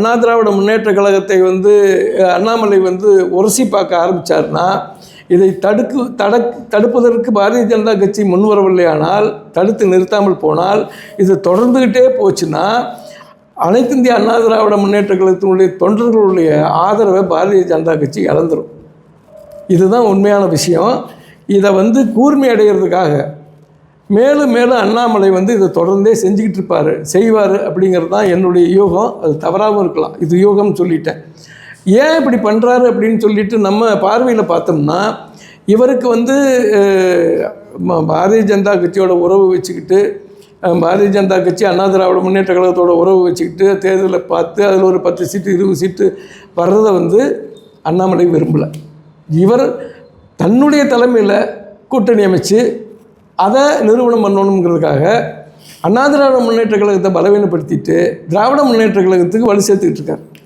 அண்ணா திராவிட முன்னேற்ற கழகத்தை வந்து அண்ணாமலை வந்து உரசி பார்க்க ஆரம்பித்தார்னா இதை தடுக்கு தடக் தடுப்பதற்கு பாரதிய ஜனதா கட்சி முன்வரவில்லையானால் தடுத்து நிறுத்தாமல் போனால் இது தொடர்ந்துக்கிட்டே போச்சுன்னா அனைத்து இந்திய அண்ணா திராவிட முன்னேற்ற கழகத்தினுடைய தொண்டர்களுடைய ஆதரவை பாரதிய ஜனதா கட்சி இழந்துடும் இதுதான் உண்மையான விஷயம். இதை வந்து கூர்மை அடைகிறதுக்காக மேலும் மேலும் அண்ணாமலை வந்து இதை தொடர்ந்தே செஞ்சுக்கிட்டு இருப்பார். செய்வார் அப்படிங்கிறது தான் என்னுடைய யோகம். அது தவறாகவும் இருக்கலாம். இது யோகம்னு சொல்லிட்டேன். ஏன் இப்படி பண்ணுறாரு அப்படின்னு சொல்லிட்டு நம்ம பார்வையில் பார்த்தோம்னா இவருக்கு வந்து பாரதிய ஜனதா கட்சியோட உறவு வச்சுக்கிட்டு பாரதிய ஜனதா கட்சி அண்ணா திராவிட முன்னேற்ற கழகத்தோட உறவு வச்சுக்கிட்டு தேர்தலை பார்த்து அதில் ஒரு பத்து சீட்டு இருபது சீட்டு வர்றதை வந்து அண்ணாமலை விரும்பலை. இவர் தன்னுடைய தலைமையில் கூட்டணி அமைச்சு அதை நிறுவனம் பண்ணணுங்கிறதுக்காக அண்ணா திராவிட முன்னேற்ற கழகத்தை பலவீனப்படுத்திட்டு திராவிட முன்னேற்ற கழகத்துக்கு வலு சேர்த்துக்கிட்டு இருக்காரு.